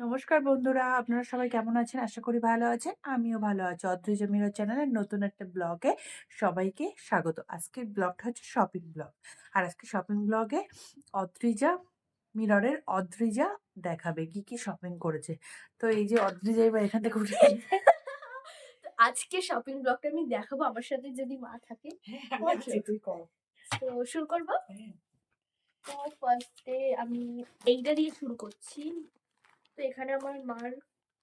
নমস্কার বন্ধুরা, আপনারা সবাই কেমন আছেন? আশা করি ভালো আছেন। আমিও ভালো আছি। অদ্রিজা মিরর চ্যানেলের নতুন একটা ব্লগে সবাইকে স্বাগত। আজকের ব্লগটা হচ্ছে শপিং ব্লগ। আর আজকে শপিং ব্লগে অদ্রিজা মিররের অদ্রিজা দেখাবে কি, কি শপিং করেছে। তো এই যে অদ্রিজা এবার এখান থেকে উঠে আজকে শপিং ব্লগটা আমি দেখাবো আমার সাথে যদি মা থাকে হ্যাঁ, কর। তো শুরু করব হ্যাঁ। তো ফার্স্টে আমি এইটা দিয়ে শুরু করছি তো এখানে আমার মার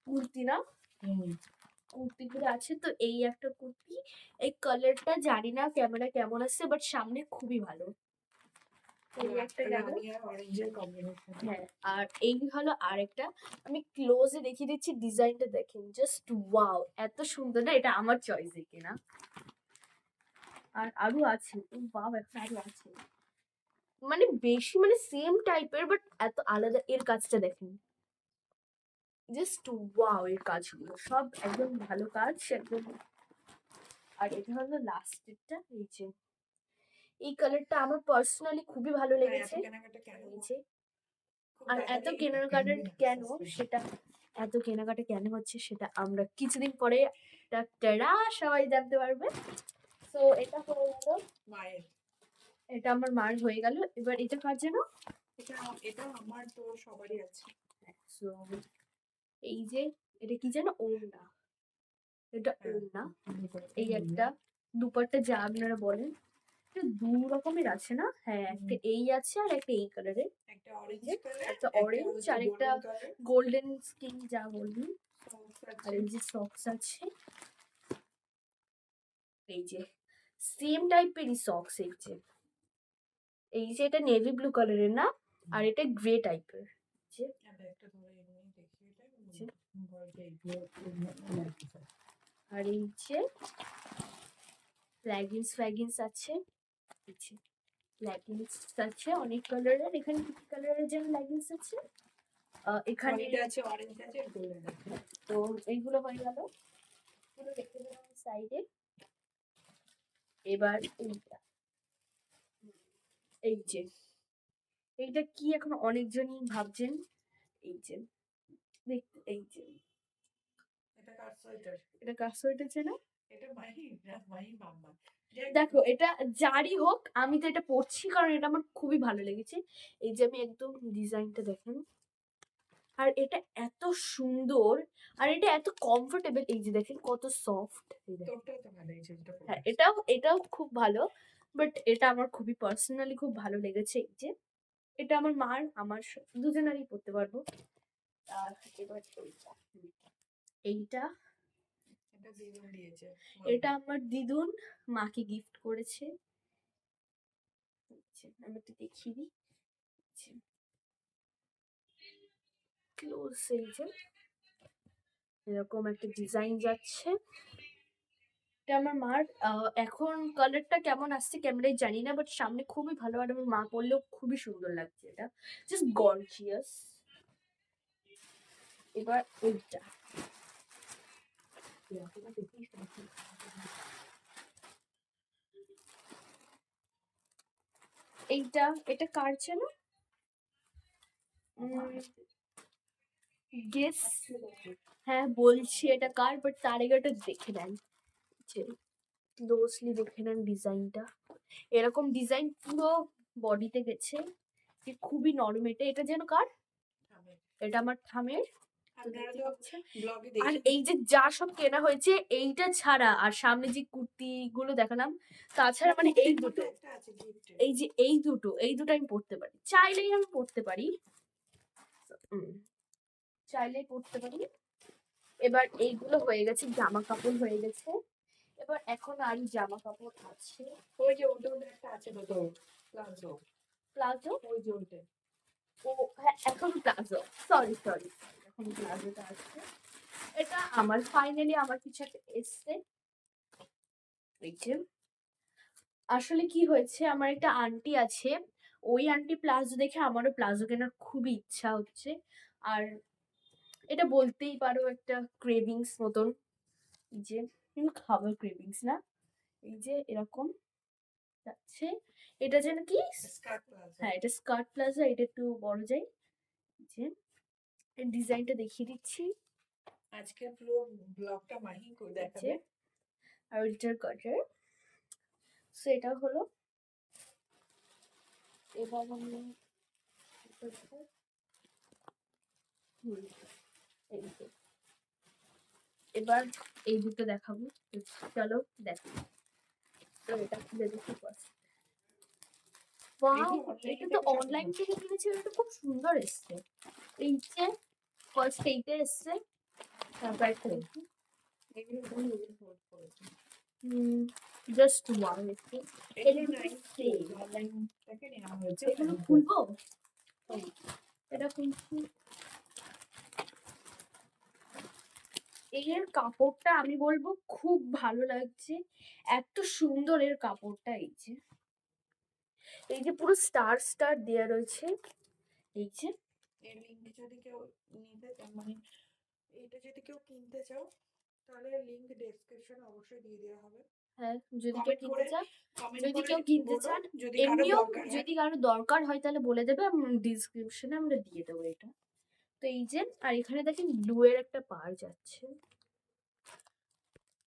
কুর্তি না। কুর্তিগুলো আছে তো এই একটা কুর্তি। এই কালারটা জানি না ক্যামেরা কেমন আসছে বাট সামনে খুবই ভালো। একটা আর হ্যাঁ আর এই হলো আরেকটা। আমি ক্লোজে দেখিয়ে দিচ্ছি ডিজাইনটা দেখেন। জাস্ট ওয়াও এত সুন্দর না এটা আমার চয়েসে কিনা। আর আরও আছে। এখন আরও আছে। মানে বেশি মানে সেম টাইপের বাট এত আলাদা। এর কাজটা দেখেন। জাস্ট ওয়াও এর কাজগুলো সব একদম ভালো কাজ একদম আর এটা হলো লাস্টেরটা এই যে এই কালারটা আমার পার্সোনালি খুবই ভালো লেগেছে। আর এত কেনাকাটা কেন সেটা এত কেনাকাটা কেন হচ্ছে সেটা আমরা কিছুদিন পরে টেরা সবাই জানতে পারবে। তো এটা হয়ে গেল। মায়ের। এটা আমার মার হয়ে গেল। এবার এটা কার যেন এটা এটা আমার তো সবারই আছে। So, এই যে এটা কি যেন ওড়না? এটা হ্যাঁ। ওড়না। এই একটা দুপাট্টা যা আপনারা বলেন দু রকমের আছে না? হ্যাঁ একটা এই আছে আর একটা এই কালারের একটা অরেঞ্জ একটা orange আর একটা গোল্ডেন স্কিন যা বলবেন। আর এই যে সক্স আছে। এই যে সেম টাইপেরই সক্স এই যে। এই যে এটা নেভি ব্লু কালারের না? আর এটা গ্রে টাইপের যে আর এই যে লেগিংস ফ্যাগিংস আছে। লেগিংস আছে অনেক কালারের এখানে কি কালারের যেন লেগিংস আছে? এখানে আছে অরেঞ্জ আছে গোল্ডেন আছে। তো এইগুলো হয়ে গেল। এগুলো রেখে দিলাম সাইডে এবার এইটা। এই যে এইটা কি এখন অনেকজনই ভাবছেন? এই যে দেখতে এই যে। এটা কার সোয়েটার? এটা কার সোয়েটার চেনা এটা মাহি না মাহি মাম্মা। দেখো এটা যারই হোক আমি তো এটা পরছি কারণ এটা আমার খুবই ভালো লেগেছে। এই যে আমি একদম ডিজাইনটা দেখেন। আর এটা এত সুন্দর আর এটা এত কমফোর্টেবল এই যে দেখেন কত সফট হ্যাঁ এটাও এটাও খুব ভালো বাট এটা আমার খুবই পার্সোনালি খুব ভালো লেগেছে এই যে। এটা আমার মার আমার দুজনেরই পড়তে পারব। এইটা। এটা আমার দিদুন মাকে গিফট করেছে। আমি একটু দেখিয়ে দিই। ক্লোজ এই যে। এরকম একটা ডিজাইন যাচ্ছে। এটা আমার মার। এখন কালারটা কেমন আসছে ক্যামেরায় জানি না বাট সামনে খুবই ভালো আর আমার মা পরলেও খুবই সুন্দর লাগছে এটা। জাস্ট গর্জিয়াস এবার এইটা এইটা, এটা কার ছিল গেস হ্যাঁ বলছি এটা কার বাট তার আগে দেখে নেন। যে ক্লোজলি দেখে নেন ডিজাইনটা এরকম ডিজাইন পুরো বডিতে গেছে যে খুবই নরম। এটা এটা যেন কার? এটা আমার থামের। আর এই যে যা সব কেনা হয়েছে এইটা ছাড়া আর সামনে যে কুর্তি গুলো দেখালাম তাছাড়া মানে এই দুটো এই যে এই দুটো এই দুটো আমি পড়তে পারি। চাইলেই আমি পড়তে পারি। চাইলেই পড়তে পারি। এবার এইগুলো হয়ে গেছে জামা কাপড় হয়ে গেছে। এবার এখন আর জামা কাপড় আছে। ওই যে ওটা ওটা একটা আছে তো প্লাজো। প্লাজো? ওই যে ওইটা। ও হ্যাঁ এখন প্লাজো। সরি সরি এখন প্লাজোটা আছে। এটা আমার ফাইনালি আমার কিছু একটা এসছে। এই যে। আসলে কি হয়েছে আমার একটা আন্টি আছে। ওই আন্টি প্লাজো দেখে আমারও প্লাজো কেনার খুবই ইচ্ছা হচ্ছে। আর এটা বলতেই পারো একটা ক্রেভিংস মতন। যে। কিন্তু খাবার ক্রেভিংস না। এই যে এরকম যাচ্ছে। এটা যেন কি? হ্যাঁ এটা স্কার্ট প্লাজা এটা একটু বড় যায় এই যে এর ডিজাইনটা দেখিয়ে দিচ্ছি। আজকে পুরো ব্লগটা মাহি করে দেখাবে। আর এটার কাটার সো এটা হলো এবার আমি এই যে। এবার এই দুটো দেখাবো। চলো দেখো। তো এটা খুলে দেখি ফার্স্ট এটা তো অনলাইন থেকে কিনেছি এটা খুব সুন্দর এসছে। এই যে ফার্স্ট এইটা এসছে তারপর। জাস্ট ওয়াও এসছে এগুলো এগুলো nine same. online থেকে নেওয়া হয়েছে। এগুলো খুলবো এটা খুলছি এর কাপড়টা আমি বলব খুব ভালো লাগছে। এত সুন্দর এর কাপড়টা এই যে। এই যে পুরো স্টার স্টার দেওয়া রয়েছে। এই যে। এর লিঙ্ক যদি কেউ নিতে চান মানে এটা যদি কেউ কিনতে চাও তাহলে লিঙ্ক ডেসক্রিপশনে অবশ্যই দিয়ে দেওয়া হবে। হ্যাঁ যদি কেউ কিনতে চান যদি কেউ কিনতে চান, এমনিও যদি কারও দরকার হয় তাহলে বলে দেবে ডিসক্রিপশনে আমরা দিয়ে দেবো এটা। তো এই যে আর এখানে দেখেন ব্লু এর একটা পার যাচ্ছে।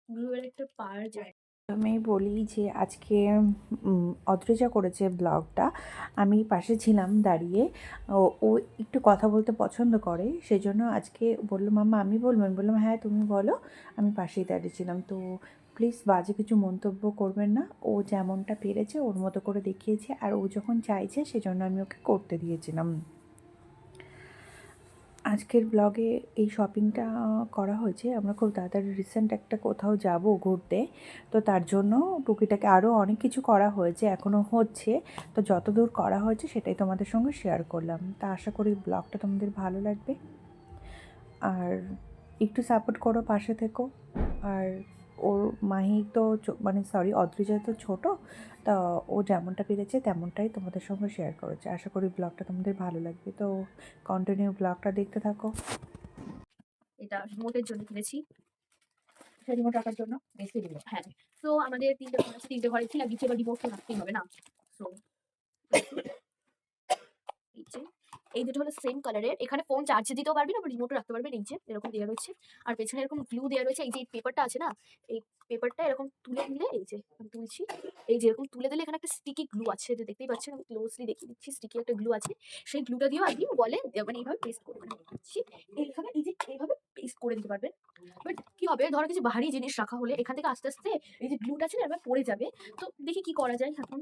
এর একটা পার যাচ্ছে আমি বলি যে আজকে অদ্রিজা করেছে ব্লগটা। আমি পাশে ছিলাম দাঁড়িয়ে। ও ও একটু কথা বলতে পছন্দ করে। সেজন্য আজকে বলল মাম্মা আমি বলব? আমি বললাম হ্যাঁ তুমি বলো। আমি পাশেই দাঁড়িয়েছিলাম তো প্লিজ বাজে কিছু মন্তব্য করবেন না। ও যেমনটা পেরেছে ওর মতো করে দেখিয়েছে। আর ও যখন চাইছে সেজন্য আমি ওকে করতে দিয়েছিলাম। আজকের ব্লগে এই শপিংটা করা হয়েছে। আমরা খুব তাড়াতাড়ি রিসেন্ট একটা কোথাও যাব ঘুরতে। তো তার জন্য টুকিটাকে আরও অনেক কিছু করা হয়েছে এখনও হচ্ছে। তো যত দূর করা হয়েছে সেটাই তোমাদের সঙ্গে শেয়ার করলাম। তা আশা করি ব্লগটা তোমাদের ভালো লাগবে। আর একটু সাপোর্ট করো, পাশে থেকো। আর ওর মাহি তো মানে সরি অদ্রিজা তো ছোট তা ও যেমনটা পেরেছে তেমনটাই তোমাদের সঙ্গে শেয়ার করেছে। আশা করি ব্লগটা তোমাদের ভালো লাগবে। তো কন্টিনিউ ব্লগটা দেখতে থাকো। এটা মোটের জন্য কিনেছি। রিমোট রাখার জন্য? হ্যাঁ তো আমাদের তিনটে তিনটে ঘরে ছিল দ্বিতীয় রিমোট তো রাখতেই হবে না। তো এই দুটো হলো সেম কালারের এখানে ফোন চার্জে দিতেও পারবেন আবার রিমোটও রাখতে পারবেন এই যে এরকম দেওয়া রয়েছে। আর পেছনে এরকম গ্লু দেওয়া রয়েছে, এই যে পেপারটা আছে না, এই পেপারটা এরকম তুলে দিলে এই যে আমি তুলছি, এই যে এরকম তুলে দিলে এখানে একটা স্টিকি গ্লু আছে যে দেখতেই পাচ্ছেন, আমি ক্লোজলি দেখিয়ে দিচ্ছি স্টিকি একটা গ্লু আছে। সেই গ্লুটা দিয়েও আপনি বলে মানে এইভাবে পেস্ট করে মানে দিচ্ছি। এইভাবে, এই যে এইভাবে পেস্ট করে দিতে পারবেন। বাট কি হবে, ধরো কিছু ভারী জিনিস রাখা হলে, এখান থেকে আস্তে আস্তে এই যে গ্লুটা আছে না, এবার পড়ে যাবে। তো দেখি কি করা যায় এখন।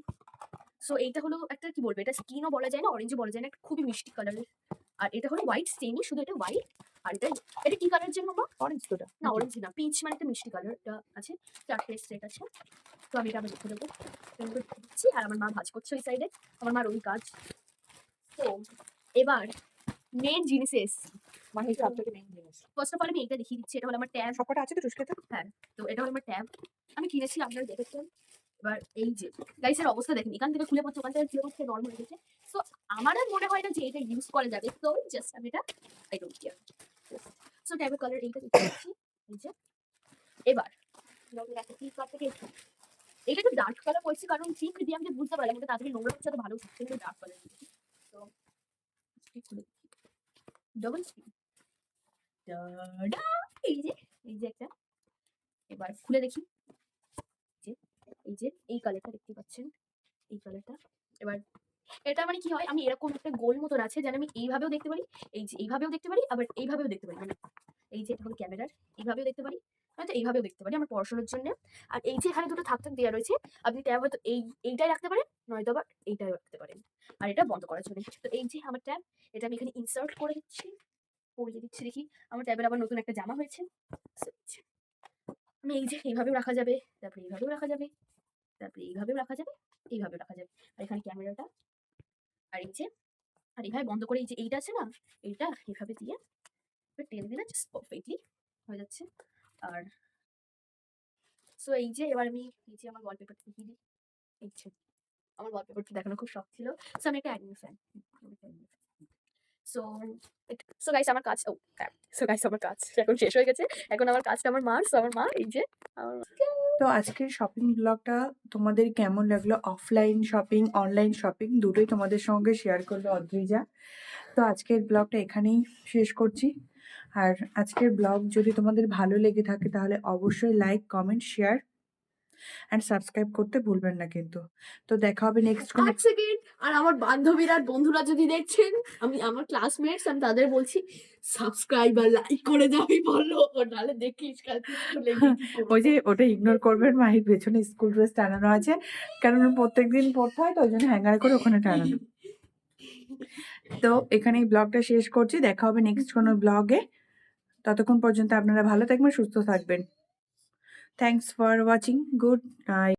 সো এইটা হলো একটা কি বলব? এটা স্কিনও বলা যায় না অরেঞ্জও বলা যায় না একটা খুবই মিষ্টি কালারের আর এটা হলো হোয়াইট সেমই শুধু এটা হোয়াইট আর এটা এটা কি কালার জন্য বাবা অরেঞ্জ তোটা না অরেঞ্জ না পিচ মানে একটা মিষ্টি কালার এটা আছে চারটে সেট আছে। তো আমি এটা আবার রেখে দেবো। দিচ্ছি আর আমার মা ভাজ করছে ওই সাইডে আমার মার ওই কাজ। তো এবার মেন জিনিসে এসছি। মাহি সব থেকে মেইন জিনিস। ফার্স্ট অফ অল আমি এইটা দেখিয়ে দিচ্ছি এটা হলো আমার ট্যাব সবকটা আছে তো টুসকেতে তো এটা হলো আমার ট্যাব আমি কিনেছি আপনারা দেখেছেন। এবার এই যে গাইসের অবস্থা দেখেন, এখান থেকে খুলে পড়ছে, ওখান থেকে খুলে পড়ছে নর্মাল গেছে। সো আমার মনে হয় না যে এটা ইউজ করা যাবে। তো জাস্ট আমি এটা আই ডোন্ট কেয়ার সো ট্যাবের কালার এইটা দেখতে পাচ্ছি। এই যে, এবার থেকে এটা একটু ডার্ক কালার পড়ছে কারণ ঠিক দিয়ে আমি বুঝতে পারলাম এটা তাড়াতাড়ি নোংরা হচ্ছে, তো ভালো হচ্ছে, কিন্তু ডার্ক কালার তো ডবল স্ক্রিন এই যে এই যে একটা। এবার খুলে দেখি। এই যে, এই কালারটা দেখতে পাচ্ছেন? এই কালারটা এবার, এটা মানে কি হয়? আমি এরকম একটা গোল মতন আছে যেন আমি এইভাবেও দেখতে পারি, এই যে এইভাবেও দেখতে পারি, আবার এইভাবেও দেখতে পারি। মানে এই যে হলো ক্যামেরার, এইভাবেও দেখতে পারি, হয়তো এইভাবেও দেখতে পারি আমার পড়াশোনার জন্য। আর এই যে, এখানে দুটো থাক থাক দেওয়া রয়েছে, আপনি ট্যাব হয়তো এই, এইটাই রাখতে পারেন, নয়তো আবার এইটাই রাখতে পারেন। আর এটা বন্ধ করার জন্য। তো এই যে, আমার ট্যাব এটা আমি এখানে ইনসার্ট করে দিচ্ছি, পরিয়ে দিচ্ছি দেখি। আমার ট্যাবের আবার নতুন একটা জামা হয়েছে। আমি এই যে, এইভাবেও রাখা যাবে, তারপরে এইভাবেও রাখা যাবে। তারপরে এইভাবেও রাখা যাবে, এইভাবেও রাখা যাবে। আর এখানে ক্যামেরাটা, আর এই যে, আর এইভাবে বন্ধ করে এই যে এইটা আছে না, এইটা এইভাবে দিয়ে টেনে দিলে জাস্ট পারফেক্টলি হয়ে যাচ্ছে। আর সো এই যে এবার আমি, এই যে আমার ওয়ালপেপার দেখিয়ে দিই, এই যে আমার ওয়ালপেপারটা দেখানো খুব শখ ছিল। সো আমি একটা anime fan so so guys আমার কাজ, ও সো গাইস আমার কাজ এখন শেষ হয়ে গেছে। এখন আমার কাজটা আমার মার সো আমার মা, এই যে, আমার তো আজকের শপিং ব্লগটা তোমাদের কেমন লাগল? অফলাইন শপিং অনলাইন শপিং দুটোই তোমাদের সঙ্গে শেয়ার করল অদ্রিজা। তো আজকের ব্লগটা এখানেই শেষ করছি। আর আজকের ব্লগ যদি তোমাদের ভালো লেগে থাকে তাহলে অবশ্যই like comment share and subscribe করতে ভুলবেন না কিন্তু। তো দেখা হবে নেক্সট কোনো এক সেকেন্ড আর আমার বান্ধবীরা আর বন্ধুরা যদি দেখছেন আমি আমার ক্লাসমেটস আমি তাদের বলছি সাবস্ক্রাইব আর লাইক করে যাবি বলো নাহলে দেখিস। ওই যে ওটা ইগনোর করবেন মাহির পেছনে স্কুল ড্রেস টানানো আছে কারণ প্রত্যেক দিন পড়তে হয় তো ওই জন্য হ্যাঙ্গার করে ওখানে টানানো। তো এখানেই ব্লগটা শেষ করছি দেখা হবে নেক্সট কোনো ব্লগে ততক্ষণ পর্যন্ত আপনারা ভালো থাকবেন সুস্থ থাকবেন। Thanks for watching. Good night.